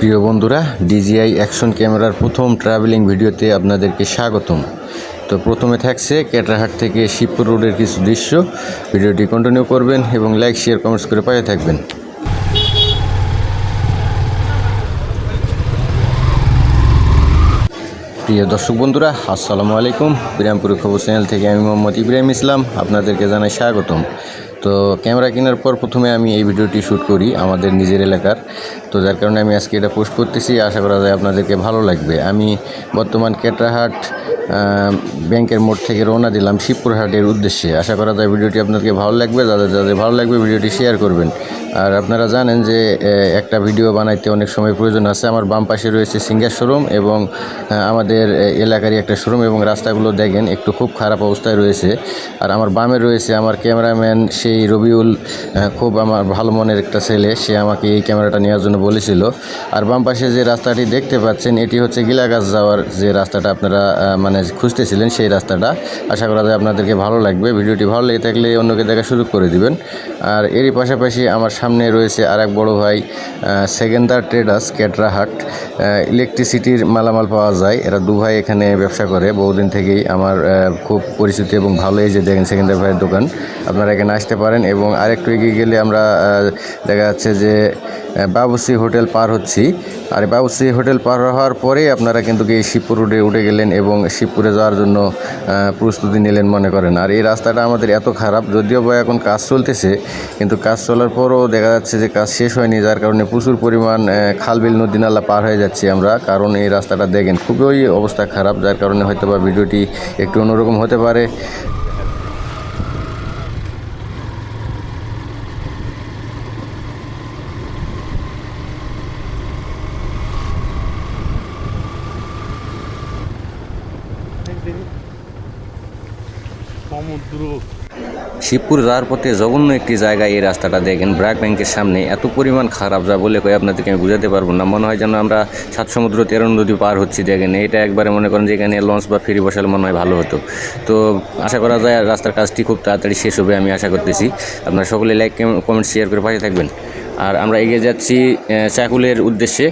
প্রিয় বন্ধুরা DJI action ক্যামেরার প্রথম ট্রাভেলিং ভিডিওতে আপনাদেরকে স্বাগতম। তো প্রথমে থাকছে কেটরাহাট থেকে শিবপুর রোডের কিছু দৃশ্য। ভিডিওটি কন্টিনিউ করবেন এবং লাইক শেয়ার কমেন্টস করে পাশে থাকবেন। প্রিয় দর্শক বন্ধুরা, আসসালামু আলাইকুম। বিরামপুর খবর চ্যানেল থেকে আমি মোহাম্মদ ইব্রাহিম ইসলাম, আপনাদেরকে জানাই স্বাগতম। তো ক্যামেরা কেনার পর প্রথমে আমি এই ভিডিওটি শ্যুট করি আমাদের নিজের এলাকার। তো যার কারণে আমি আজকে এটা পোস্ট করতেছি। আশা করা যায় আপনাদেরকে ভালো লাগবে। আমি বর্তমান কেটরাহাট ব্যাংকের মোড় থেকে রওনা দিলাম শিবপুর হাটের উদ্দেশ্যে। আশা করা যায় ভিডিওটি আপনাদেরকে ভালো লাগবে যাদের যাদের ভালো লাগবে ভিডিওটি শেয়ার করবেন। আর আপনারা জানেন যে একটা ভিডিও বানাইতে অনেক সময় প্রয়োজন আছে। আমার বাম পাশে রয়েছে সিঙ্গার শোরুম এবং আমাদের এলাকারই একটা শোরুম এবং রাস্তাগুলো দেখেন একটু খুব খারাপ অবস্থায় রয়েছে। আর আমার বামে রয়েছে আমার ক্যামেরাম্যান সেই রবিউল খুব আমার ভালো মনের একটা ছেলে। সে আমাকে এই ক্যামেরাটা নেওয়ার জন্য বলেছিল। আর বাম পাশে যে রাস্তাটি দেখতে পাচ্ছেন এটি হচ্ছে গিলাগাছ যাওয়ার যে রাস্তাটা। আপনারা আহ, মানে খুঁজতেছিলেন সেই রাস্তাটা। আশা করা যায় আপনাদেরকে ভালো লাগবে। ভিডিওটি ভালো লেগে থাকলে অন্যকে দেখার সুযোগ করে দিবেন। আর এরই পাশাপাশি আমার সামনে রয়েছে আর এক বড়ো ভাই সেকেন্দার ট্রেডার্স ক্যাটরাহাট ইলেকট্রিসিটির মালামাল পাওয়া যায়। এরা দু ভাই এখানে ব্যবসা করে। বহুদিন থেকেই আমার খুব পরিচিতি এবং ভালো এই যে দেখেন সেকেন্দার ভাইয়ের দোকান। আপনারা এখানে আসতে পারেন এবং আরেকটু এগিয়ে গেলে আমরা দেখা যাচ্ছে যে বাবুসি হোটেল পার হচ্ছি। আর বাবুসি হোটেল পার হওয়ার পরেই আপনারা কিন্তু এই শিবপুর রোডে উঠে গেলেন এবং শিবপুরে যাওয়ার জন্য প্রস্তুতি নিলেন মনে করেন। আর এই রাস্তাটা আমাদের এত খারাপ, যদিও বা এখন কাজ চলতেছে, কিন্তু কাজ চলার পরও দেখা যাচ্ছে যে কাজ শেষ হয়নি, যার কারণে প্রচুর পরিমাণ খালবিল নদী নালা পার হয়ে যাচ্ছি আমরা, কারণ এই রাস্তাটা দেখেন খুবই অবস্থা খারাপ, যার কারণে হয়তো বা ভিডিওটি একটু অন্যরকম হতে পারে। সমুদ্র শিবপুর যাওয়ার পথে জঘন্য একটি জায়গায় এই রাস্তাটা দেখেন। ব্র্যাক ব্যাংকের সামনে এত পরিমাণ খারাপ যা বলে কই আপনাদেরকে আমি বুঝাতে পারব না। মনে হয় যেন আমরা সাত সমুদ্র, তেরো নদী পার হচ্ছি দেখেন। এটা একবারে মনে করেন যে এখানে লঞ্চ বা ফেরি বসালে মনে হয় ভালো হতো। তো আশা করা যায় রাস্তার কাজটি খুব তাড়াতাড়ি শেষ হবে আমি আশা করতেছি। আপনারা সকলে লাইক কমেন্ট শেয়ার করে পাশে থাকবেন। আর আমরা এগিয়ে যাচ্ছি চাকুলের উদ্দেশ্যে।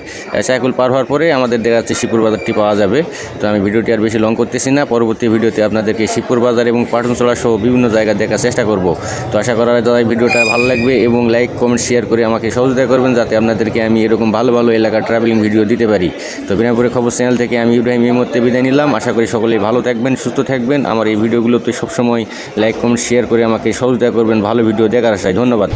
চাকুল পার হওয়ার পরে আমাদের দেখা যাচ্ছে শিবপুর বাজারটি পাওয়া যাবে। তো আমি ভিডিওটি আর বেশি লং করতেছি না। পরবর্তী ভিডিওতে আপনাদেরকে শিবপুর বাজার এবং পাটনচলা সহ বিভিন্ন জায়গা দেখার চেষ্টা করব। তো আশা করা যায় ভিডিওটা ভালো লাগবে এবং লাইক কমেন্ট শেয়ার করে আমাকে সহযোগিতা করবেন যাতে আপনাদেরকে আমি এরকম ভালো ভালো এলাকার ট্রাভেলিং ভিডিও দিতে পারি। তো বিনাপুরে খবর চ্যানেল থেকে আমি ইব্রাহিম এই মুহূর্তে বিদায় নিলাম। আশা করি সকলেই ভালো থাকবেন, সুস্থ থাকবেন। আমার এই ভিডিওগুলোতে সবসময় লাইক কমেন্ট শেয়ার করে আমাকে সহযোগিতা করবেন। ভালো ভিডিও দেখার আশায় ধন্যবাদ।